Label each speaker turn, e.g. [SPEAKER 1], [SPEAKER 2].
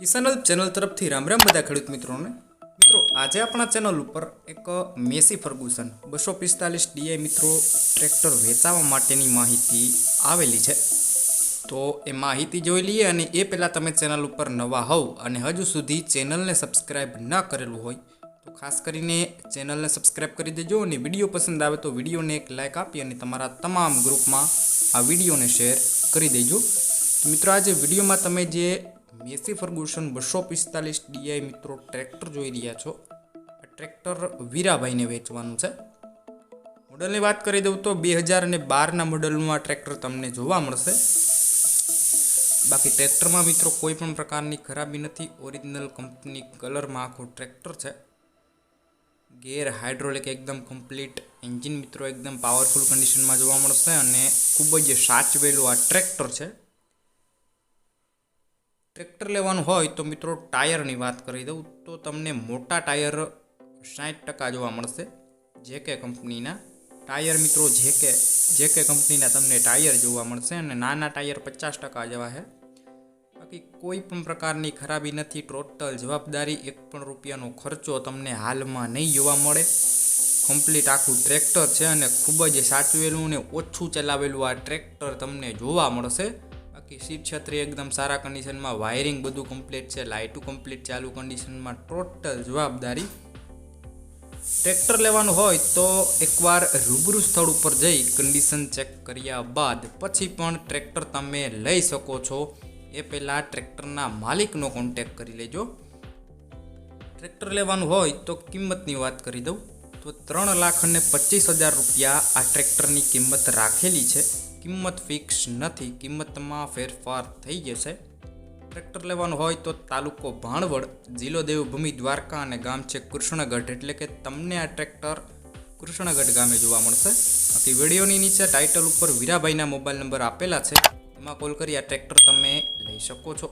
[SPEAKER 1] કિસાન help channel તરફથી રામ રામ બધા ખેડૂત મિત્રોને. મિત્રો, આજે આપણા ચેનલ ઉપર એક મેસી ફર્ગુસન બસો પિસ્તાલીસ ડીઆઈ મિત્રો ટ્રેક્ટર વેચાવા માટેની માહિતી આવેલી છે. તો એ માહિતી જોઈ લઈએ અને એ પહેલાં તમે ચેનલ ઉપર નવા હોવ અને હજુ સુધી ચેનલને સબસ્ક્રાઈબ ન કરેલું હોય, તો ખાસ કરીને ચેનલને સબસ્ક્રાઈબ કરી દેજો અને વીડિયો પસંદ આવે તો વિડીયોને એક લાઇક આપી અને તમારા તમામ ગ્રુપમાં આ વિડીયોને શેર કરી દેજો. તો મિત્રો, આજે વિડીયોમાં તમે જે મેસી ફર્ગુસન બસો પિસ્તાલીસ ડીઆઈ મિત્રો ટ્રેક્ટર જોઈ રહ્યા છો. આ ટ્રેક્ટર વીરાભાઈને વેચવાનું છે. મોડલની વાત કરી દઉં તો બે હજાર અને બારના મોડલનું આ ટ્રેક્ટર તમને જોવા મળશે. બાકી ટ્રેક્ટરમાં મિત્રો કોઈ પણ પ્રકારની ખરાબી નથી. ઓરિજિનલ કંપની કલરમાં આખું ટ્રેક્ટર છે. ગેર હાઇડ્રોલિક એકદમ કમ્પ્લીટ એન્જિન મિત્રો એકદમ પાવરફુલ કન્ડિશનમાં જોવા મળશે અને ખૂબ જ સાચવેલું આ ટ્રેક્ટર છે. ટ્રેક્ટર લેવાનું હોય તો મિત્રો ટાયરની વાત કરી દઉં, તો તમને મોટા ટાયર સાઠ ટકા જોવા મળશે. જે કે કંપનીના ટાયર મિત્રો, જે કે જે કે કંપનીના તમને ટાયર જોવા મળશે અને નાના ટાયર પચાસ ટકા જેવા છે. બાકી કોઈ પણ પ્રકારની ખરાબી નથી, ટોટલ જવાબદારી એક પણ રૂપિયાનો ખર્ચો તમને હાલમાં નહીં જોવા મળે. કમ્પ્લીટ આખું ટ્રેક્ટર છે અને ખૂબ જ સાચવેલું અને ઓછું ચલાવેલું આ ટ્રેક્ટર તમને જોવા મળશે. બાકી સીટ છત્રી એકદમ સારા કન્ડિશનમાં વાયરિંગ બધું કમ્પ્લીટ છે લાઇટું કમ્પ્લીટ ચાલુ કન્ડિશનમાં ટોટલ જવાબદારી. ટ્રેક્ટર લેવાનું હોય તો એકવાર રૂબરૂ સ્થળ ઉપર જઈ કન્ડિશન ચેક કર્યા બાદ પછી પણ ટ્રેક્ટર તમે લઈ શકો છો. એ પહેલાં ટ્રેક્ટરના માલિકનો કોન્ટેક કરી લેજો. ટ્રેક્ટર લેવાનું હોય તો કિંમતની વાત કરી દઉં. તો ત્રણ લાખ અને પચીસ હજાર રૂપિયા આ ટ્રેક્ટરની કિંમત રાખેલી છે. કિંમત ફિક્સ નથી, કિંમતમાં ફેરફાર થઈ જશે. ટ્રેક્ટર લેવાનું હોય તો તાલુકો ભાણવડ, જિલ્લો દેવભૂમિ, દ્વારકા અને ગામ છે કૃષ્ણગઢ. એટલે કે તમને આ ટ્રેક્ટર કૃષ્ણગઢ ગામે જોવા મળશે. બાકી વિડીયોની નીચે ટાઇટલ ઉપર વીરાભાઈના મોબાઈલ નંબર આપેલા છે. એમાં કોલ કરી આ ટ્રેક્ટર તમે લઈ શકો છો.